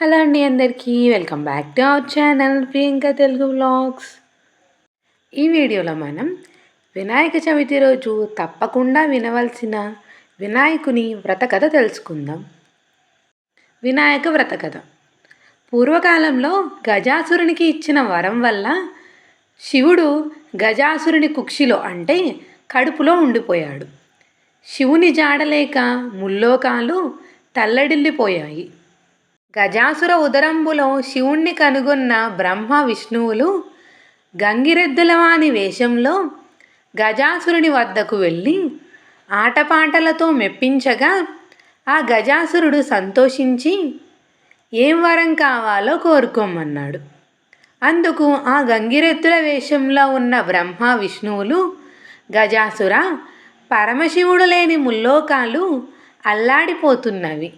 Hello అండి అందరికీ welcome back to our channel Priyanka Telugu vlogs. ఈ వీడియోలో మనం వినాయక చవితి రోజు తప్పకుండా వినవలసిన వినాయకుని వ్రతకథ తెలుసుకుందాం. వినాయక వ్రతకథ పూర్వకాలంలో గజాసురునికి ఇచ్చిన వరం వల్ల శివుడు గజాసురుని కుక్షిలో అంటే కడుపులో ఉండిపోయాడు. శివుని జాడలేక ముల్లోకాలు తల్లడిల్లిపోయాయి. గజాసుర ఉదరంబులో శివుణ్ణి కనుగొన్న బ్రహ్మ విష్ణువులు గంగిరెద్దులవాని వేషంలో గజాసురుని వద్దకు వెళ్ళి ఆటపాటలతో మెప్పించగా ఆ గజాసురుడు సంతోషించి ఏం వరం కావాలో కోరుకోమన్నాడు. అందుకు ఆ గంగిరెద్దుల వేషంలో ఉన్న బ్రహ్మ విష్ణువులు గజాసుర పరమశివుడు లేని ముల్లోకాలు అల్లాడిపోతున్నవి.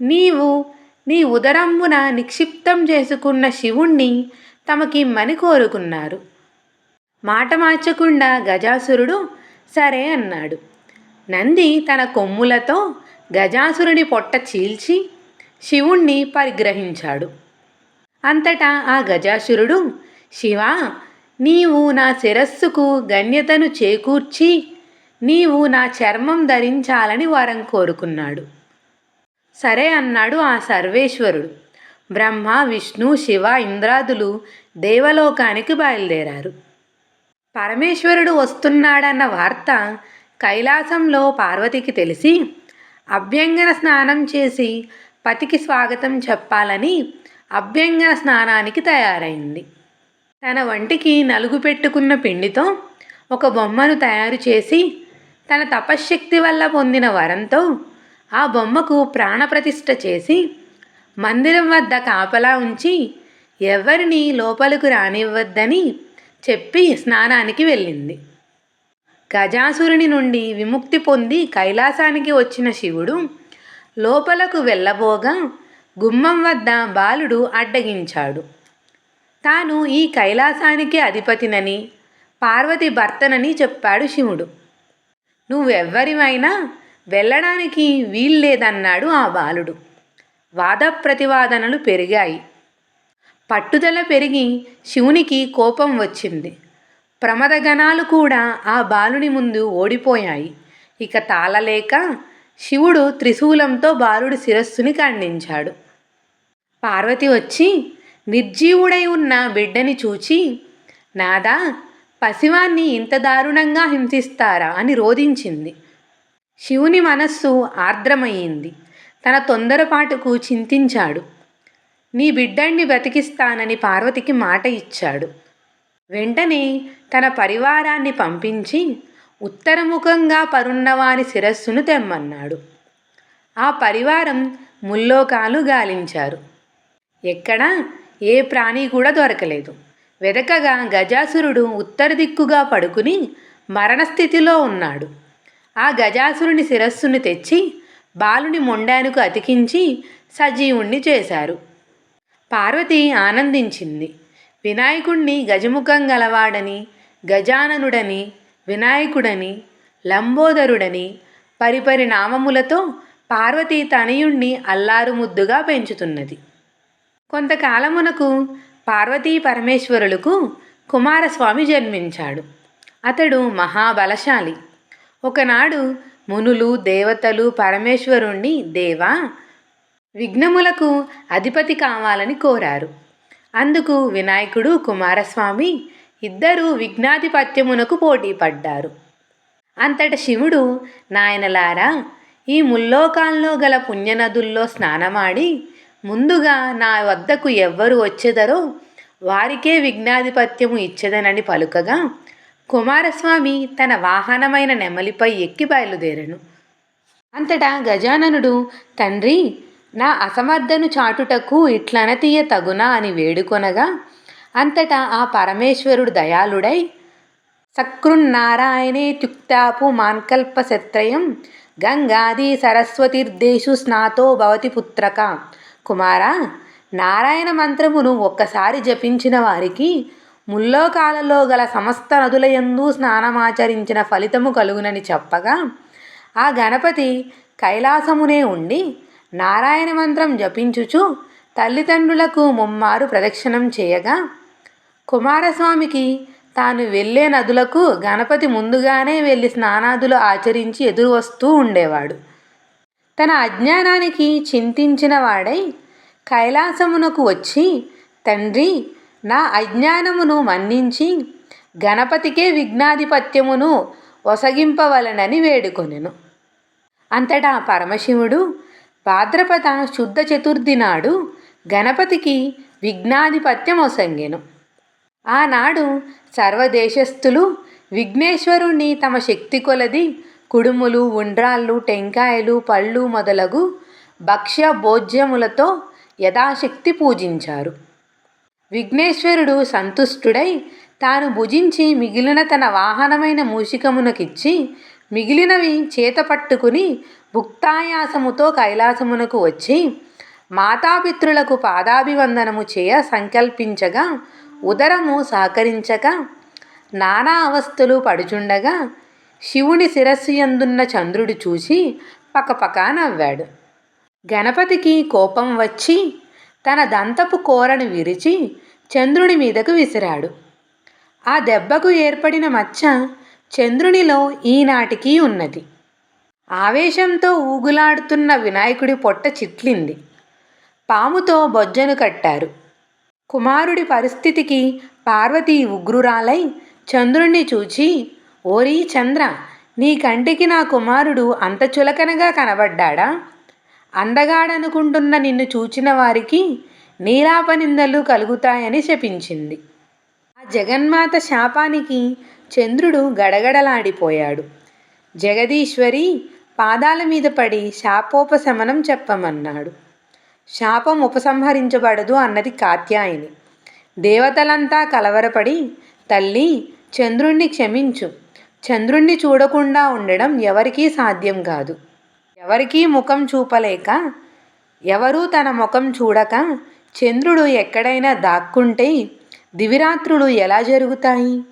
నీవు నీ ఉదరమ్మున నిక్షిప్తం చేసుకున్న శివుణ్ణి తమకిమ్మని కోరుకున్నారు. మాట మార్చకుండా గజాసురుడు సరే అన్నాడు. నంది తన కొమ్ములతో గజాసురుని పొట్ట చీల్చి శివుణ్ణి పరిగ్రహించాడు. అంతటా ఆ గజాసురుడు శివ నీవు నా శిరస్సుకు గణ్యతను చేకూర్చి నీవు నా చర్మం ధరించాలని వరం కోరుకున్నాడు. సరే అన్నాడు ఆ సర్వేశ్వరుడు. బ్రహ్మ విష్ణు శివ ఇంద్రాదులు దేవలోకానికి బయలుదేరారు. పరమేశ్వరుడు వస్తున్నాడన్న వార్త కైలాసంలో పార్వతికి తెలిసి అభ్యంగన స్నానం చేసి పతికి స్వాగతం చెప్పాలని అభ్యంగన స్నానానికి తయారైంది. తన వంటికి నలుగు పెట్టుకున్న పిండితో ఒక బొమ్మను తయారు చేసి తన తపశ్శక్తి వల్ల పొందిన వరంతో ఆ బొమ్మకు ప్రాణప్రతిష్ఠ చేసి మందిరం వద్ద కాపలా ఉంచి ఎవరిని లోపలకు రానివ్వద్దని చెప్పి స్నానానికి వెళ్ళింది. గజాసురుని నుండి విముక్తి పొంది కైలాసానికి వచ్చిన శివుడు లోపలకు వెళ్ళబోగా గుమ్మం వద్ద బాలుడు అడ్డగించాడు. తాను ఈ కైలాసానికి అధిపతినని పార్వతి భర్తనని చెప్పాడు శివుడు. నువ్వెవ్వరివైనా వెళ్ళడానికి వీల్లేదన్నాడు ఆ బాలుడు. వాద ప్రతివాదనలు పెరిగాయి. పట్టుదల పెరిగి శివునికి కోపం వచ్చింది. ప్రమదగణాలు కూడా ఆ బాలుని ముందు ఓడిపోయాయి. ఇక తాళలేక శివుడు త్రిశూలంతో బాలుడి శిరస్సుని ఖండించాడు. పార్వతి వచ్చి నిర్జీవుడై ఉన్న బిడ్డని చూచి నాదా పసివాన్ని ఇంత దారుణంగా హింసిస్తారా? అని రోధించింది. శివుని మనస్సు ఆర్ద్రమయ్యింది. తన తొందరపాటుకు చింతించాడు. నీ బిడ్డణ్ణి బ్రతికిస్తానని పార్వతికి మాట ఇచ్చాడు. వెంటనే తన పరివారాన్ని పంపించి ఉత్తరముఖంగా పరున్నవాని శిరస్సును తెమ్మన్నాడు. ఆ పరివారం ముల్లోకాలు గాలించారు. ఎక్కడా ఏ ప్రాణి కూడా దొరకలేదు. వెదకగా గజాసురుడు ఉత్తర దిక్కుగా పడుకుని మరణస్థితిలో ఉన్నాడు. ఆ గజాసురుని శిరస్సును తెచ్చి బాలుని మొండానుకు అతికించి సజీవుణ్ణి చేశారు. పార్వతి ఆనందించింది. వినాయకుణ్ణి గజముఖం గలవాడని గజాననుడని వినాయకుడని లంబోదరుడని పరిపరి నామములతో పార్వతి తనయుణ్ణి అల్లారు ముద్దుగా పెంచుతున్నది. కొంతకాలమునకు పార్వతీ పరమేశ్వరులకు కుమారస్వామి జన్మించాడు. అతడు మహాబలశాలి. ఒకనాడు మునులు దేవతలు పరమేశ్వరుణ్ణి దేవా విఘ్నములకు అధిపతి కావాలని కోరారు. అందుకు వినాయకుడు కుమారస్వామి ఇద్దరు విఘ్నాధిపత్యమునకు పోటీ పడ్డారు అంతట శివుడు నాయనలారా ఈ ముల్లోకాల్లో గల పుణ్యనదుల్లో స్నానమాడి ముందుగా నా వద్దకు ఎవ్వరు వచ్చేదరో వారికే విఘ్నాధిపత్యము ఇచ్చేదనని పలుకగా కుమారస్వామి తన వాహనమైన నెమలిపై ఎక్కి బయలుదేరను. అంతటా గజాననుడు తండ్రి నా అసమర్థను చాటుటకు ఇట్లనతీయ తగునా అని వేడుకొనగా అంతటా ఆ పరమేశ్వరుడు దయాళుడై సకృన్నారాయణే త్యుక్తాపు మాన్కల్ప శత్రయం గంగాది సరస్వతీర్దేశు స్నాతో భవతి పుత్రక. కుమారా నారాయణ మంత్రమును ఒక్కసారి జపించిన వారికి ముల్లోకాలలో గల సమస్త నదులయందు స్నానమాచరించిన ఫలితము కలుగునని చెప్పగా ఆ గణపతి కైలాసమునే ఉండి నారాయణ మంత్రం జపించుచు తల్లిదండ్రులకు ముమ్మారు ప్రదక్షిణం చేయగా కుమారస్వామికి తాను వెళ్ళే నదులకు గణపతి ముందుగానే వెళ్ళి స్నానాదులు ఆచరించి ఎదురు వస్తూ ఉండేవాడు. తన అజ్ఞానానికి చింతించిన వాడై కైలాసమునకు వచ్చి తండ్రి నా అజ్ఞానమును మన్నించి గణపతికే విఘ్నాధిపత్యమును ఒసగింపవలనని వేడుకొనెను. అంతటా పరమశివుడు భాద్రపద శుద్ధ చతుర్థి నాడు గణపతికి విఘ్నాధిపత్యం ఒసంగెను ఆనాడు సర్వదేశస్థులు విఘ్నేశ్వరుణ్ణి తమ శక్తి కొలది కుడుములు ఉండ్రాళ్ళు టెంకాయలు పళ్ళు మొదలగు భక్ష్య భోజ్యములతో యథాశక్తి పూజించారు. విఘ్నేశ్వరుడు సంతుష్టుడై తాను భుజించి మిగిలిన తన వాహనమైన మూషికమునకిచ్చి మిగిలినవి చేత పట్టుకుని భుక్తాయాసముతో కైలాసమునకు వచ్చి మాతాపితృలకు పాదాభివందనము చేయ సంకల్పించగా ఉదరము సహకరించక నానా అవస్థలు పడుచుండగా శివుని శిరస్సు ఎందున్న చంద్రుడు చూసి పకపకా నవ్వాడు. గణపతికి కోపం వచ్చి తన దంతపు కోరను విరిచి చంద్రుని మీదకు విసిరాడు. ఆ దెబ్బకు ఏర్పడిన మచ్చ చంద్రునిలో ఈనాటికి ఉన్నది. ఆవేశంతో ఊగులాడుతున్న వినాయకుడి పొట్ట చిట్లింది. పాముతో బొజ్జను కట్టారు. కుమారుడి పరిస్థితికి పార్వతి ఉగ్రురాలై చంద్రుణ్ణి చూచి ఓరీ చంద్ర నీ కంటికి నా కుమారుడు అంత చులకనగా కనబడ్డాడా? అందగాడనుకుంటున్న నిన్ను చూచిన వారికి నీలాపనిందలు కలుగుతాయని శపించింది. ఆ జగన్మాత శాపానికి చంద్రుడు గడగడలాడిపోయాడు. జగదీశ్వరి పాదాల మీద పడి శాపోపశమనం చెప్పమన్నాడు. శాపం ఉపసంహరించబడదు అన్నది కాత్యాయని. దేవతలంతా కలవరపడి తల్లి చంద్రుణ్ణి క్షమించు. చంద్రుణ్ణి చూడకుండా ఉండడం ఎవరికీ సాధ్యం కాదు. ఎవరికీ ముఖం చూపలేక ఎవరూ తన ముఖం చూడక చంద్రుడు ఎక్కడైనా దాక్కుంటే దివిరాత్రులు ఎలా జరుగుతాయి?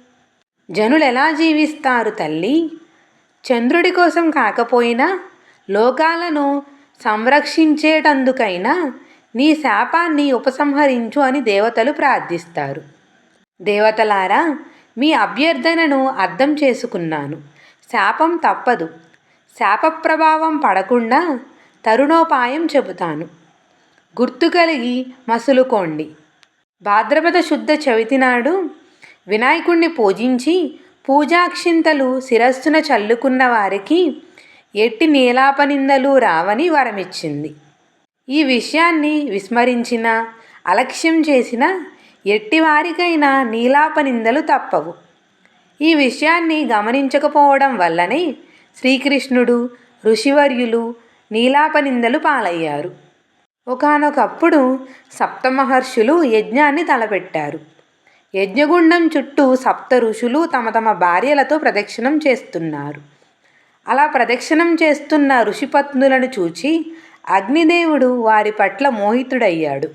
జనులు ఎలా జీవిస్తారు తల్లి? చంద్రుడి కోసం కాకపోయినా లోకాలను సంరక్షించేటందుకైనా నీ శాపాన్ని ఉపసంహరించు అని దేవతలు ప్రార్థిస్తారు. దేవతలారా మీ అభ్యర్థనను అర్థం చేసుకున్నాను. శాపం తప్పదు. శాప ప్రభావం పడకుండా తరుణోపాయం చెబుతాను. గుర్తు కలిగి మసులుకోండి. భాద్రపద శుద్ధ చవితి నాడు వినాయకుణ్ణి పూజించి పూజాక్షింతలు శిరస్సున చల్లుకున్న వారికి ఎట్టి నీలాపనిందలు రావని వరమిచ్చింది. ఈ విషయాన్ని విస్మరించిన అలక్ష్యం చేసిన ఎట్టివారికైనా నీలాపనిందలు తప్పవు. ఈ విషయాన్ని గమనించకపోవడం వల్లనే శ్రీకృష్ణుడు ఋషివర్యులు నీలాపనిందలు పాలయ్యారు. ఒకనొకప్పుడు సప్తమహర్షులు యజ్ఞాన్ని తలపెట్టారు. యజ్ఞగుండం చుట్టూ సప్త ఋషులు తమ తమ భార్యలతో ప్రదక్షిణం చేస్తున్నారు. అలా ప్రదక్షిణం చేస్తున్న ఋషిపత్నులను చూచి అగ్నిదేవుడు వారి పట్ల మోహితుడయ్యాడు.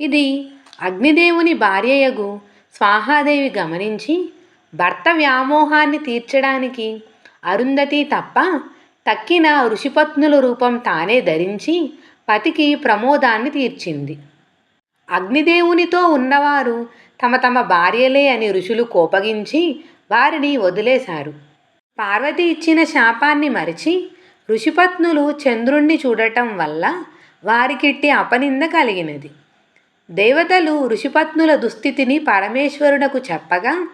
ఇది అగ్నిదేవుని భార్యయగు స్వాహాదేవి గమనించి భర్త వ్యామోహాన్ని తీర్చడానికి అరుంధతి తప్ప తక్కిన ఋషిపత్నుల రూపం తానే ధరించి పతికి ప్రమోదాన్ని తీర్చింది. అగ్నిదేవునితో ఉన్నవారు తమ తమ భార్యలే అని ఋషులు కోపగించి వారిని వదిలేశారు. పార్వతి ఇచ్చిన శాపాన్ని మరిచి ఋషిపత్నులు చంద్రుణ్ణి చూడటం వల్ల వారికిట్టి అపనింద కలిగినది. దేవతలు ఋషిపత్నుల దుస్థితిని పరమేశ్వరునకు చెప్పగా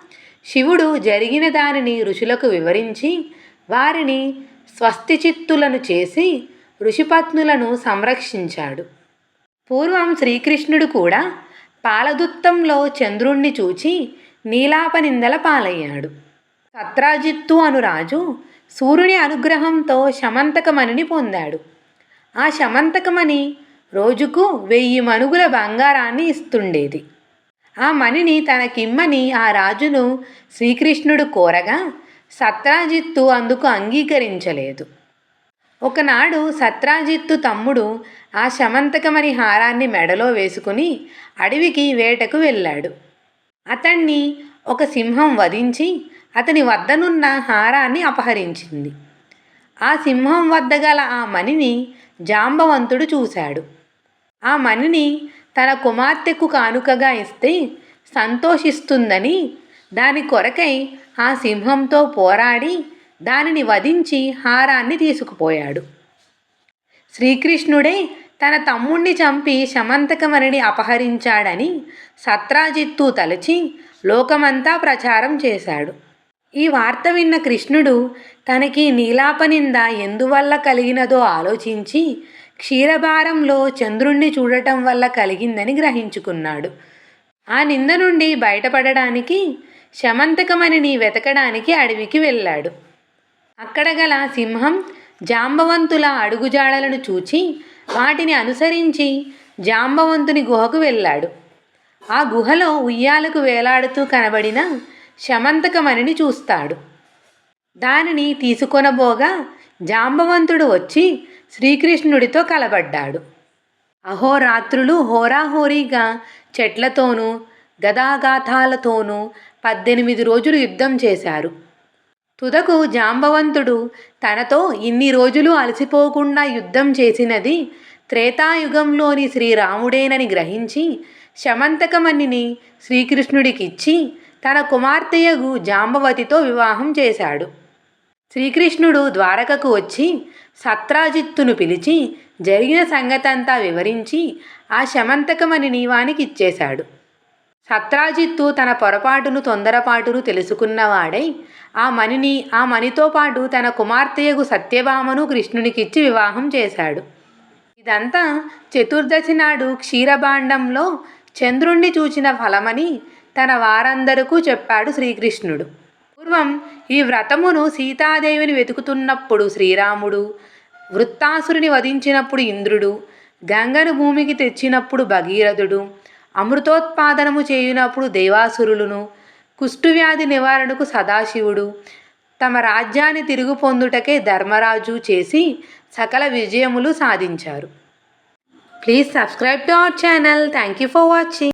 శివుడు జరిగిన దానిని ఋషులకు వివరించి వారిని స్వస్తిచిత్తులను చేసి ఋషిపత్నులను సంరక్షించాడు. పూర్వం శ్రీకృష్ణుడు కూడా పాలదుత్తంలో చంద్రుణ్ణి చూచి నీలాపనిందల పాలయ్యాడు. సత్రాజిత్తు అను రాజు సూర్యుని అనుగ్రహంతో శమంతకమణిని పొందాడు. ఆ శమంతకమణి రోజుకు వెయ్యి మనుగుల బంగారాన్ని ఇస్తుండేది. ఆ మణిని తనకిమ్మని ఆ రాజును శ్రీకృష్ణుడు కోరగా సత్రాజిత్తు అందుకు అంగీకరించలేదు. ఒకనాడు సత్రాజిత్తు తమ్ముడు ఆ శమంతకమణి హారాన్ని మెడలో వేసుకుని అడవికి వేటకు వెళ్ళాడు. అతన్ని ఒక సింహం వధించి అతని వద్దనున్న హారాన్ని అపహరించింది. ఆ సింహం వద్ద గల ఆ మణిని జాంబవంతుడు చూశాడు. ఆ మణిని తన కుమార్తెకు కానుకగా ఇస్తే సంతోషిస్తుందని దాని కొరకై ఆ సింహంతో పోరాడి దానిని వధించి హారాన్ని తీసుకుపోయాడు. శ్రీకృష్ణుడే తన తమ్ముణ్ణి చంపి శమంతకమణిని అపహరించాడని సత్రాజిత్తు తలచి లోకమంతా ప్రచారం చేశాడు. ఈ వార్త విన్న కృష్ణుడు తనకి నీలాపనింద ఎందువల్ల కలిగినదో ఆలోచించి క్షీరభారంలో చంద్రుణ్ణి చూడటం వల్ల కలిగిందని గ్రహించుకున్నాడు. ఆ నింద నుండి బయటపడడానికి శమంతకమణిని వెతకడానికి అడవికి వెళ్ళాడు. అక్కడ గల సింహం జాంబవంతుల అడుగుజాడలను చూచి వాటిని అనుసరించి జాంబవంతుని గుహకు వెళ్ళాడు. ఆ గుహలో ఉయ్యాలకు వేలాడుతూ కనబడిన శమంతకమణిని చూస్తాడు. దానిని తీసుకొనబోగా జాంబవంతుడు వచ్చి శ్రీకృష్ణుడితో కలబడ్డాడు. అహోరాత్రులు హోరాహోరీగా చెట్లతోనూ గదాగాథాలతోనూ పద్దెనిమిది రోజులు యుద్ధం చేశారు. తుదకు జాంబవంతుడు తనతో ఇన్ని రోజులు అలసిపోకుండా యుద్ధం చేసినది త్రేతాయుగంలోని శ్రీరాముడేనని గ్రహించి శమంతకమణిని శ్రీకృష్ణుడికిచ్చి తన కుమార్తెయగు జాంబవతితో వివాహం చేశాడు. శ్రీకృష్ణుడు ద్వారకకు వచ్చి సత్రాజిత్తును పిలిచి జరిగిన సంగతంతా వివరించి ఆ శమంతకమణిని వానికి ఇచ్చేశాడు సత్రాజిత్తు తన పొరపాటును తొందరపాటును తెలుసుకున్నవాడై ఆ మణిని ఆ మణితో పాటు తన కుమార్తెయగు సత్యభామను కృష్ణునికిచ్చి వివాహం చేశాడు. ఇదంతా చతుర్దశి నాడు క్షీరభాండంలో చంద్రుణ్ణి చూచిన ఫలమని తన వారందరకు చెప్పాడు శ్రీకృష్ణుడు. పూర్వం ఈ వ్రతమును సీతాదేవిని వెతుకుతున్నప్పుడు శ్రీరాముడు వృత్తాసురుని వధించినప్పుడు ఇంద్రుడు గంగను భూమికి తెచ్చినప్పుడు భగీరథుడు అమృతోత్పాదనము చేయునప్పుడు దేవాసురులను కుష్ఠువ్యాధి నివారణకు సదాశివుడు తమ రాజ్యాన్ని తిరుగు పొందుటకే ధర్మరాజు చేసి సకల విజయములు సాధించారు. Please subscribe to our channel. Thank you for watching.